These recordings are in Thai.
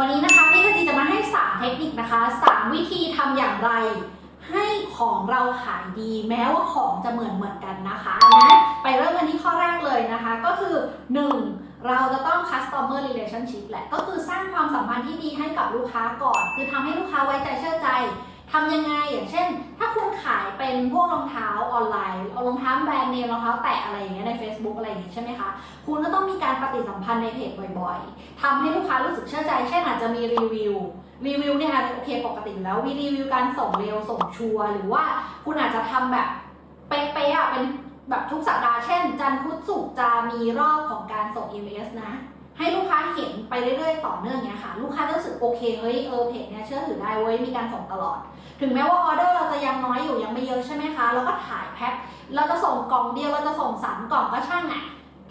วันนี้นะคะพี่กจีจะมาให้ 3 เทคนิคนะคะ 3 วิธีทำอย่างไร ให้ของเราขายดีแม้ว่าของจะเหมือนเหมือนกันนะคะนะไปเริ่มกันที่ข้อแรกเลยนะคะ ก็คือ 1. เราจะต้อง customer relationship แหละก็คือสร้างความสัมพันธ์ที่ดีให้กับลูกค้าก่อน คือทำให้ลูกค้าไว้ใจเชื่อใจ ทำยังไงอย่างเช่น ถ้าคุณขายเป็นพวกรองเท้าออนไลน์เอารองเท้าแบรนด์เนมรองเท้าแตะอะไรอย่างเงี้ยใน Facebook อะไรอย่างเงี้ยใช่ไหมคะคุณก็ต้องมีการปฏิสัมพันธ์ในเพจบ่อยๆทำให้ลูกค้ารู้สึกเชื่อใจ เช่นอาจจะมีรีวิวรีวิวเนี่ยอาจจะโอเคปกติแล้ววีรีวิวการส่งเร็วส่งชัวร์หรือว่าคุณอาจจะทำแบบเป๊ะๆอะเป็นแบบทุกสัปดาห์เช่น จันทร์พุธศุกร์จะมีรอบของการส่ง EMS นะ ให้ลูกค้าเห็นไปเรื่อยๆ ต่อเนื่องเนี้ยค่ะ ลูกค้าจะรู้สึกโอเคเฮ้ยเออเพจเนี้ยเชื่อถือได้เว้ยมีการส่งตลอด ถึงแม้ว่าออเดอร์เราจะยังน้อยอยู่ยังไม่เยอะใช่ไหมคะเราก็ถ่ายแพ็คเราจะส่งกล่องเดียวเราจะส่งสามกล่องก็ช่างอะ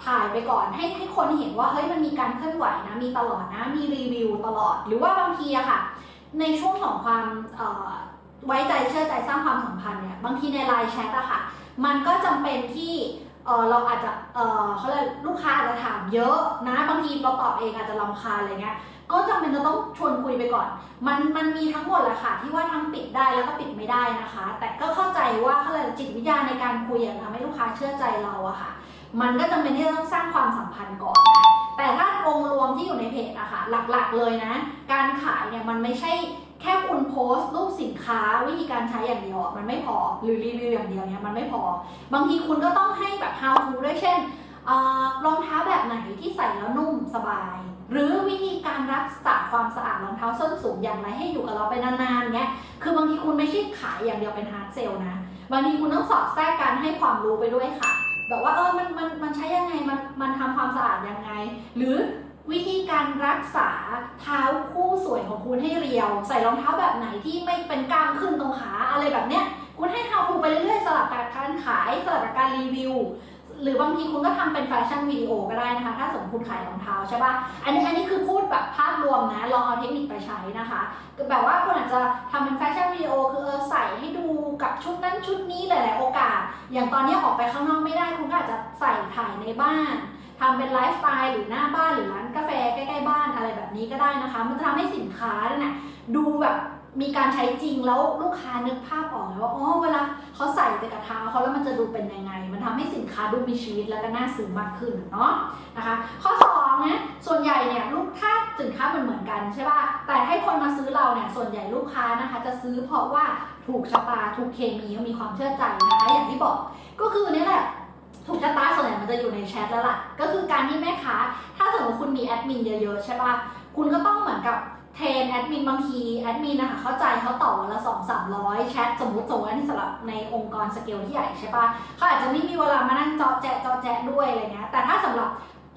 ถ่ายไปก่อนให้ให้คนเห็นว่าเฮ้ยมันมีการเคลื่อนไหวนะมีตลอดนะมีรีวิวตลอด หรือว่าบางทีอะค่ะ ในช่วงของความไว้ใจเชื่อใจสร้างความสัมพันธ์เนี่ยบางทีในไลน์แชทอะค่ะ มันก็จำเป็นที่ เออเราอาจจะเออเขาเรียกลูกค้าอาจจะถามเยอะนะบางทีเราตอบเองอาจจะรำคาญอะไรเงี้ยก็จำเป็นจะต้องชวนคุยไปก่อน มันมันมีทั้งหมดแหละค่ะ ที่ว่าทั้งปิดได้แล้วก็ปิดไม่ได้นะคะ แต่ก็เข้าใจว่าเขาเรียกจิตวิทยาในการคุยอะทำให้ลูกค้าเชื่อใจเราอะค่ะ มันก็จำเป็นที่จะต้องสร้างความสัมพันธ์ก่อนนะแต่ถ้าองรวมที่อยู่ในเพจอะค่ะ หลักๆเลยนะ การขายเนี่ยมันไม่ใช่ แค่คุณโพสต์รูปสินค้าวิธีการใช้อย่างเดียวอะมันไม่พอหรือรีวิวอย่างเดียวเนี่ยมันไม่พอ บางทีคุณก็ต้องให้แบบ how to ด้วยเช่นรองเท้าแบบไหนที่ใส่แล้วนุ่มสบาย หรือวิธีการรักษาความสะอาดรองเท้าส้นสูงอย่างไรให้อยู่กับเราไปนานๆเงี้ยคือบางทีคุณไม่ใช่ขายอย่างเดียวเป็นฮาร์ดเซลนะบางทีคุณต้องสอดแทรกการให้ความรู้ไปด้วยค่ะแบบว่าเออมันมันมันใช้ยังไงมันมันทำความสะอาดยังไง หรือวิธีการรักษาเท้าคู่ ของคุณให้เรียว ใส่รองเท้าแบบไหนที่ไม่เป็นกล้ามขึ้นตรงขาอะไรแบบเนี้ยคุณให้ how to ไปเรื่อยๆสลับกับการขายสลับกับการรีวิว หรือบางทีคุณก็ทำเป็นแฟชั่นวิดีโอก็ได้นะคะ ถ้าสมมติคุณขายรองเท้าใช่ปะอันนี้อันนี้คือพูดแบบภาพรวมนะลองเอาเทคนิคไปใช้นะคะแบบว่าคุณอาจจะทำเป็นแฟชั่นวิดีโอคือเออใส่ให้ดูกับชุดนั้นชุดนี้หลาย ๆ โอกาส อย่างตอนนี้ออกไปข้างนอกไม่ได้คุณก็อาจจะใส่ถ่ายในบ้าน ทำเป็นไลฟ์สไตล์หรือหน้าบ้านหรือร้านกาแฟใกล้ๆบ้านอะไรแบบนี้ก็ได้นะคะ มันจะทำให้สินค้าเนี่ยนะดูแบบมีการใช้จริงแล้วลูกค้านึกภาพออกเลยว่าอ๋อเวลาเขาใส่ไปกับเท้าเขาแล้วมันจะดูเป็นยังไง มันทำให้สินค้าดูมีชีวิตแล้วก็น่าซื้อมากขึ้นเนาะนะคะ ข้อ2นะส่วนใหญ่เนี่ยลูกค้าสินค้ามันเหมือนกันใช่ป่ะแต่ให้คนมาซื้อเราเนี่ยส่วนใหญ่ลูกค้านะคะ จะซื้อเพราะว่าถูกชะตาถูกเคมีมีความเชื่อใจนะคะอย่างที่บอกก็คือเนี่ยแหละ ถูกชะตาส่วนใหญ่มันจะอยู่ในแชทแล้วล่ะ ก็คือการที่แม่ค้า ถ้าสมมติคุณมีแอดมินเยอะๆใช่ป่ะ คุณก็ต้องเหมือนกับเทรนแอดมินบางทีแอดมินนะคะเข้าใจเขาต่อวันละสองสามร้อยแชทสมมติสมมติอันนี้สำหรับในองค์กรสเกลที่ใหญ่ใช่ป่ะเขาอาจจะไม่มีเวลามานั่งเจาะแจะเจาะแจะด้วยอะไรเงี้ยแต่ถ้าสำหรับ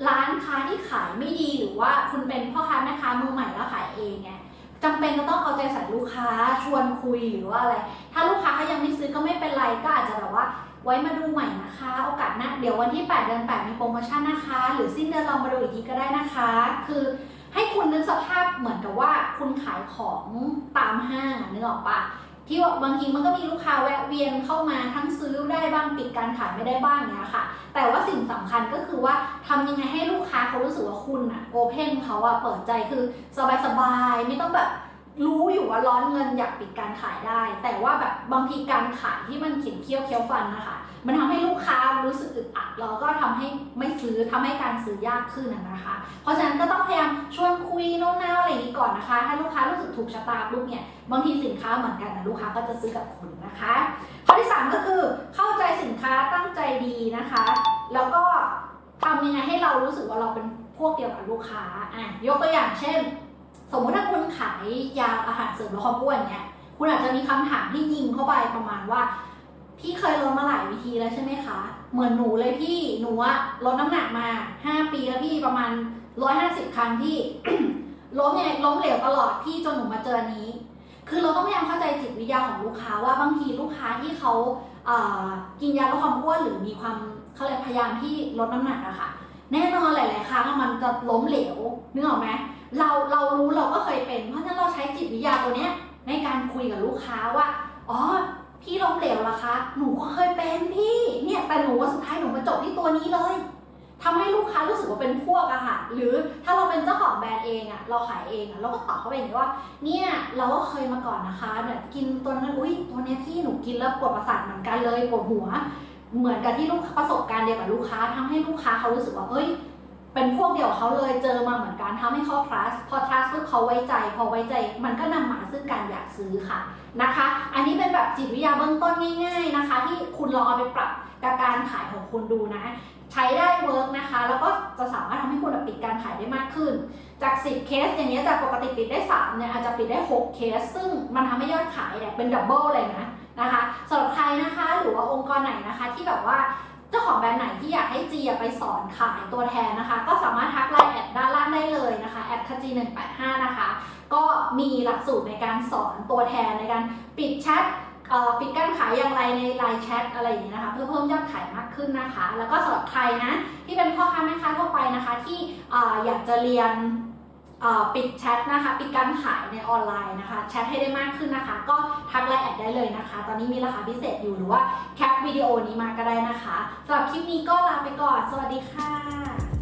ร้านค้าที่ขายไม่ดีหรือว่าคุณเป็นพ่อค้าแม่ค้ามือใหม่แล้วขายเองไงจำเป็นจะต้องเอาใจใส่ลูกค้าชวนคุยหรือว่าอะไร ถ้าลูกค้าเขายังไม่ซื้อก็ไม่เป็นไรก็อาจจะแบบว่า ไว้มาดูใหม่นะคะ โอกาสหน้าเดี๋ยววันที่ 8 เดือน 8 มีโปรโมชั่นนะคะ หรือสิ้นเดือนลองมาดูอีกทีก็ได้นะคะ คือให้คุณนึกสภาพเหมือนกับว่าคุณขายของตามห้างนึกออกปะที่ว่าบางทีมันก็มีลูกค้าแวะเวียนเข้ามาทั้งซื้อได้บ้างปิดการขายไม่ได้บ้างเนี้ยค่ะ แต่ว่าสิ่งสำคัญก็คือว่าทำยังไงให้ลูกค้าเขารู้สึกว่าคุณอะโอเพนเขาอะเปิดใจคือสบายๆไม่ต้องแบบ รู้อยู่ว่าร้อนเงินอยากปิดการขายได้ แต่ว่าแบบบางทีการขายที่มันเขียนเคี้ยวเคี้ยวฟันนะคะมันทำให้ลูกค้ารู้สึกอึดอัดแล้วก็ทำให้ไม่ซื้อทำให้การซื้อยากขึ้นนะคะ เพราะฉะนั้นก็ต้องพยายามชวนคุยโน้มน้าวอะไรอย่างนี้ก่อนนะคะ ถ้าลูกค้ารู้สึกถูกชะตาปุ๊บเนี่ยบางทีสินค้าเหมือนกันนะลูกค้าก็จะซื้อกับคุณนะคะข้อที่ 3 ก็คือเข้าใจสินค้าตั้งใจดีนะคะ แล้วก็ทำยังไงให้เรารู้สึกว่าเราเป็นพวกเดียวกับลูกค้าอะยกตัวอย่างเช่น สมมติถ้าคุณขายยาอาหารเสริมลดความอ้วนเนี่ยคุณอาจจะมีคำถามที่ยิงเข้าไปประมาณว่า พี่เคยลดมาหลายวิธีแล้วใช่ไหมคะ เหมือนหนูเลยพี่หนูอะลดน้ำหนักมา 5 ปีแล้วพี่ประมาณ 150 ครั้งพี่ล้มยังไงล้มเหลวตลอดพี่จนหนูมาเจอนี้ คือเราต้องพยายามเข้าใจจิตวิทยาของลูกค้าว่าบางทีลูกค้าที่เขาเอ่อกินยาลดความอ้วนหรือมีความเขาเลยพยายามที่ลดน้ำหนักอะค่ะ แน่นอนหลาย ๆ ครั้งมันจะล้มเหลวนึกออกไหม เราเรารู้เราก็เคยเป็น เพราะฉะนั้นเราใช้จิตวิทยาตัวเนี้ยในการคุยกับลูกค้าว่า อ๋อ พี่ล้มเหลวเหรอคะ หนูก็เคยเป็นพี่ เนี่ยแต่หนูว่าสุดท้ายหนูมาจบที่ตัวนี้เลยทำให้ลูกค้ารู้สึกว่าเป็นพวกอะค่ะ หรือถ้าเราเป็นเจ้าของแบรนด์เองอะเราขายเองอะเราก็ตอบเขาไปอย่างนี้ว่า เนี่ยเราก็เคยมาก่อนนะคะเนี่ยกินตัวนั้น อุ้ยตัวนี้พี่หนูกินแล้วปวดประสาทเหมือนกันเลยปวดหัว เหมือนกับที่ลูกประสบการณ์เดียวกับลูกค้าทำให้ลูกค้าเขารู้สึกว่า เอ้ย เป็นพวกเดียวเขาเลยเจอมาเหมือนกันทำให้เขา trust พอ trust ปุ๊บเขาไว้ใจ พอไว้ใจมันก็นำมาซึ่งการอยากซื้อค่ะนะคะ อันนี้เป็นแบบจิตวิทยาเบื้องต้นง่ายๆนะคะ ที่คุณลองเอาไปปรับกับการขายของคุณดูนะ ใช้ได้เวิร์กนะคะ แล้วก็จะสามารถทำให้คุณปิดการขายได้มากขึ้น จาก 10 เคส อย่างเงี้ยจากปกติปิดได้ 3 เนี่ยอาจจะปิดได้ 6 เคส ซึ่งมันทำให้ยอดขายเนี่ยเป็นดับเบิลเลยนะนะคะสำหรับใครนะคะ หรือว่าองค์กรไหนนะคะที่แบบว่า เจ้าของแบรนด์ไหนที่อยากให้จีไปสอนขายตัวแทนนะคะ ก็สามารถทักไลน์แอดด้านล่างได้เลยนะคะแอดคจี185นะคะ ก็มีหลักสูตรในการสอนตัวแทนในการปิดแชทปิดการขายอย่างไรในไลน์แชทอะไรอย่างนี้นะคะเพื่อเพิ่มยอดขายมากขึ้นนะคะ แล้วก็สำหรับใครนะที่เป็นพ่อค้าแม่ค้าทั่วไปนะคะ ที่ออยากจะเรียน ปิดแชทนะคะ ปิดการขายในออนไลน์นะคะ แชทให้ได้มากขึ้นนะคะ ก็ทักไลน์แอดได้เลยนะคะ ตอนนี้มีราคาพิเศษอยู่หรือว่าแคปวิดีโอนี้มาก็ได้นะคะสำหรับคลิปนี้ก็ลาไปก่อน สวัสดีค่ะ